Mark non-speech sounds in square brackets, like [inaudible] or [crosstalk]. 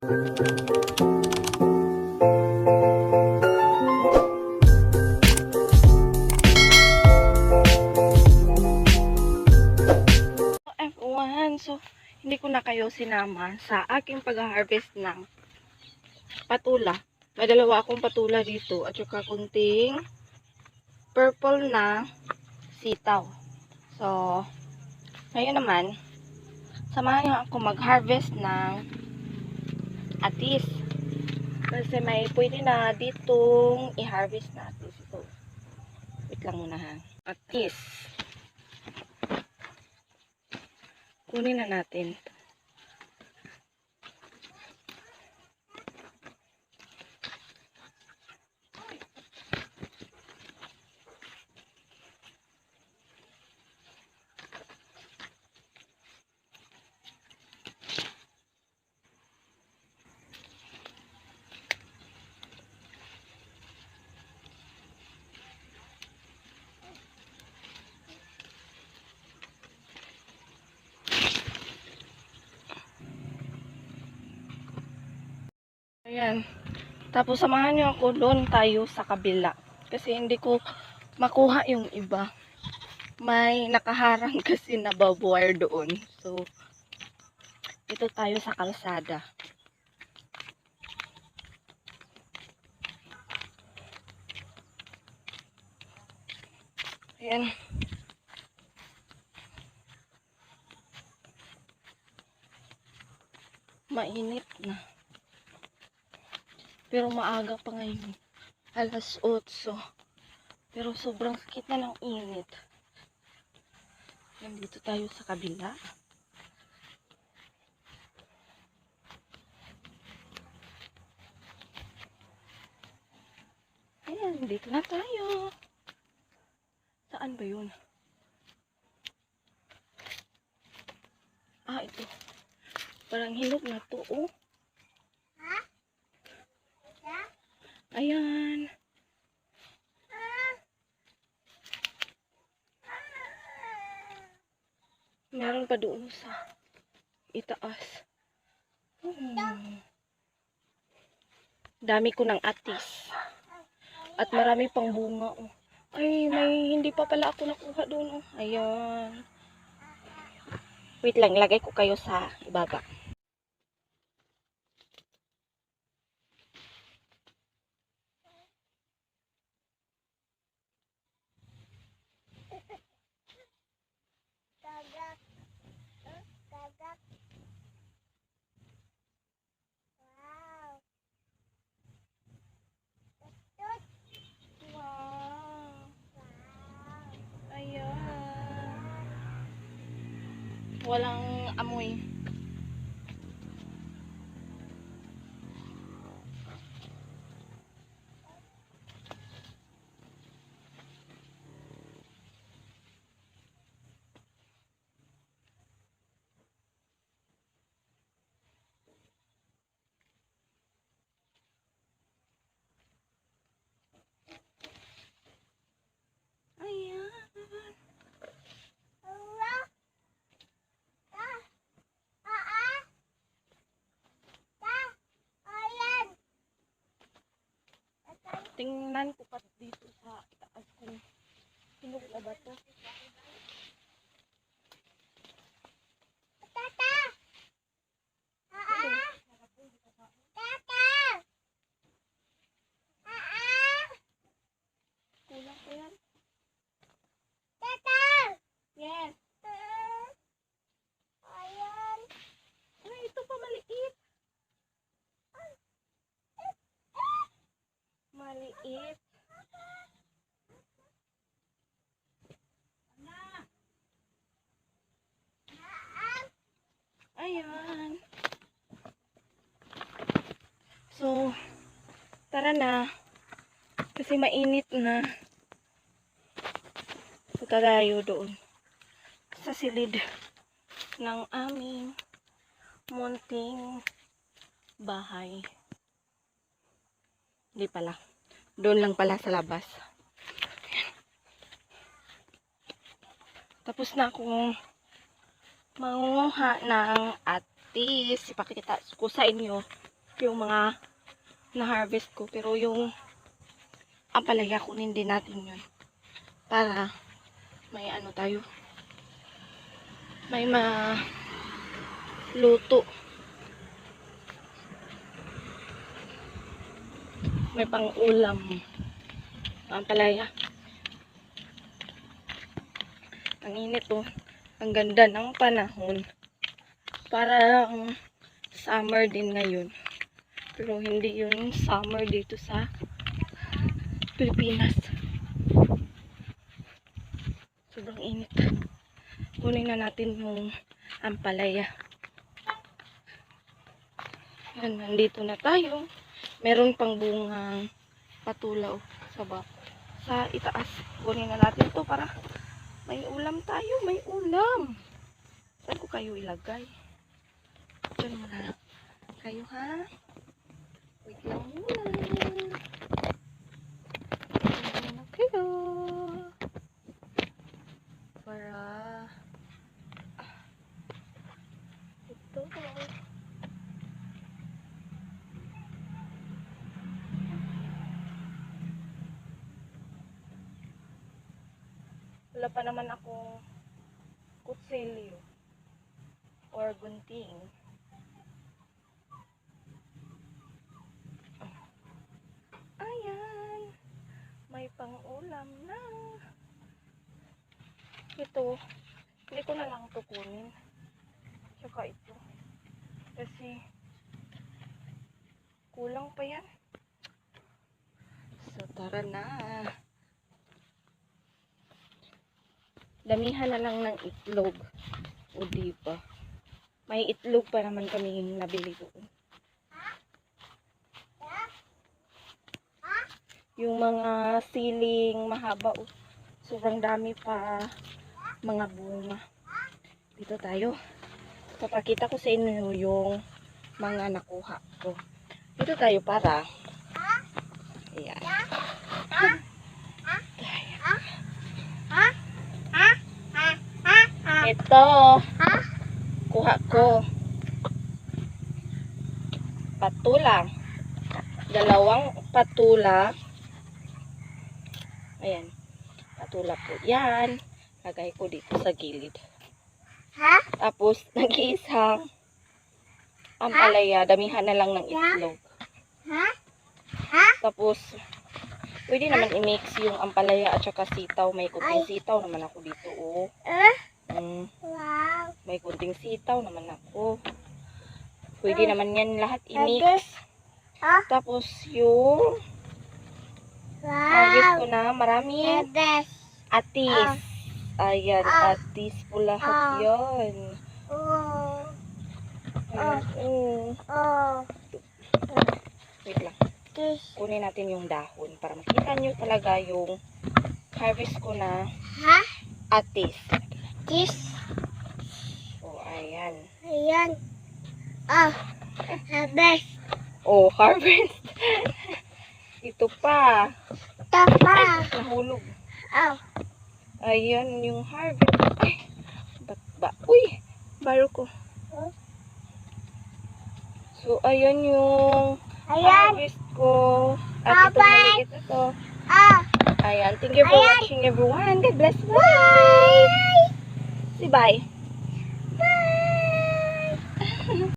F1. So, hindi ko na kayo sinama sa aking pag-harvest ng patula. May dalawa akong patula dito at saka kunting purple na sitaw. So, ngayon naman, samahan niyo ako mag-harvest ng atis. Kasi may pwede na ditong i-harvest na atis ito. Wait lang muna ha. Atis. Kunin na natin. Ayan. Tapos samahan niyo ako doon tayo sa kabila. Kasi hindi ko makuha yung iba. May nakaharang [laughs] kasi na barbed doon. So, ito tayo sa kalsada. Ayan. Mainit na. Pero maaga pa ngayon. Alas 8. Pero sobrang sakit na ng init. Nandito tayo sa kabila. Ayan, dito na tayo. Saan ba yun? Ah, ito. Parang hinog na to, oh. Ayan. Meron pa doon sa itaas. Hmm. Dami ko ng atis. At marami pang bunga. Oh. Ay, may hindi pa pala ako nakuha doon. Oh. Ayan. Wait lang, ilagay ko kayo sa ibaba. Walang amoy. Ayan. Tingnan ko pa dito sa taas kung na ba to. Kulang pa yan. Yes. Ay, ito pa maliit. Maliit. Ayan. So, tara na. Kasi mainit na. Punta tayo doon. Sa silid ng aming munting bahay. Hindi pala. Doon lang pala sa labas. Tapos na akong manguha ng atis. Ipakita ko sa inyo yung mga na-harvest ko. Pero yung ampalaya, kunin din natin yun. Para may ano tayo. May ma luto. May pang ulam. Ampalaya. Ang init oh. Ang ganda ng panahon. Parang summer din ngayon. Pero hindi yun summer dito sa Pilipinas. Sobrang init. Kunin na natin yung ampalaya. Yan, nandito na tayo. Meron pang bungang patulaw sa baba. Sa itaas. Kunin na natin to para may ulam tayo. May ulam. Saan ko kayo ilagay? Diyan muna. Kayo ha? Wait lang muna. Kayo. Para... Ito. Wala pa naman akong kutsilyo or gunting. Ayan. May pang-ulam na. Ito. Hindi ko na lang ito kunin. Tsaka ito. Kasi kulang pa yan. So, tara na. Damihan na lang ng itlog. O diba? May itlog pa naman kami nabili doon. Yung mga siling mahaba. oh. Sobrang dami pa mga bunga. Dito tayo. Papakita ko sa inyo yung mga nakuha ko. Dito tayo para. Ayan. Ito. Kuha ko. Patula. Dalawang patula. Ayan. Patula po yan. Lagay ko dito sa gilid. Ha? Tapos, [laughs] nag-iisang ampalaya. Damihan na lang ng itlog. Ha? Ha? Tapos, pwede naman i-mix yung ampalaya at saka sitaw. May kunting sitaw naman ako dito. Oh. Eh? Mm, Wow. may kunting sitaw naman ako. Pwede naman yan lahat i-mix. Tapos, yung harvest ko na maraming Best. atis. Ayan, Ah. atis po lahat Ah. yan. Oh. Oh. Oh. Wait lang. Kunin natin yung dahon para makita nyo talaga yung harvest ko na Ha? atis. This. So, ayan. Ayan. Oh. Best. Oh, harvest. [laughs] Ito pa. Tapa. Nahulog. Oh. Ayan yung harvest. Ay, ba't ba? Uy, baro ko. So, ayan yung Ayan. harvest ko. At ito maliit na to. Oh. Ayan. Thank you for Ayan. watching everyone. God bless. Bye! Bye. Say bye. Bye. [laughs]